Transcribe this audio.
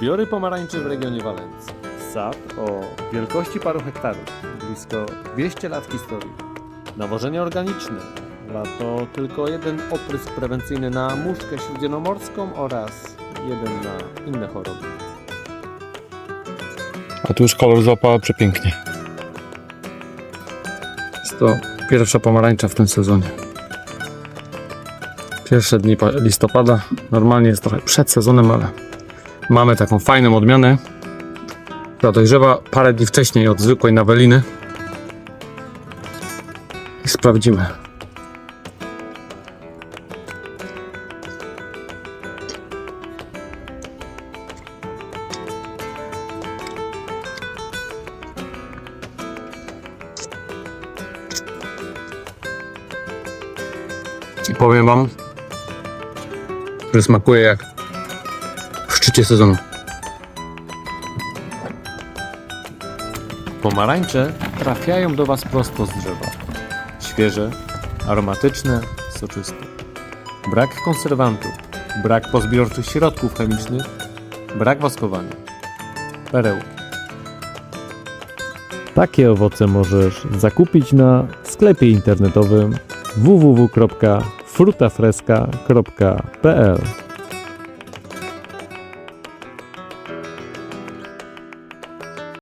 Zbiory pomarańczy w regionie Walencji. Sad o wielkości paru hektarów, blisko 200 lat historii. Nawożenie organiczne. Lato tylko jeden oprysk prewencyjny na muszkę śródziemnomorską oraz jeden na inne choroby. A tu już kolor złapała przepięknie. Jest to pierwsza pomarańcza w tym sezonie. Pierwsze dni pa- listopada. Normalnie jest trochę przed sezonem, ale mamy taką fajną odmianę, która dojrzewa parę dni wcześniej od zwykłej naweliny. I sprawdzimy. I powiem wam, że smakuje jak w szczycie sezonu. Pomarańcze trafiają do Was prosto z drzewa. Świeże, aromatyczne, soczyste. Brak konserwantów, brak pozbiorczych środków chemicznych, brak woskowania. Perełki. Takie owoce możesz zakupić na sklepie internetowym www.frutafreska.pl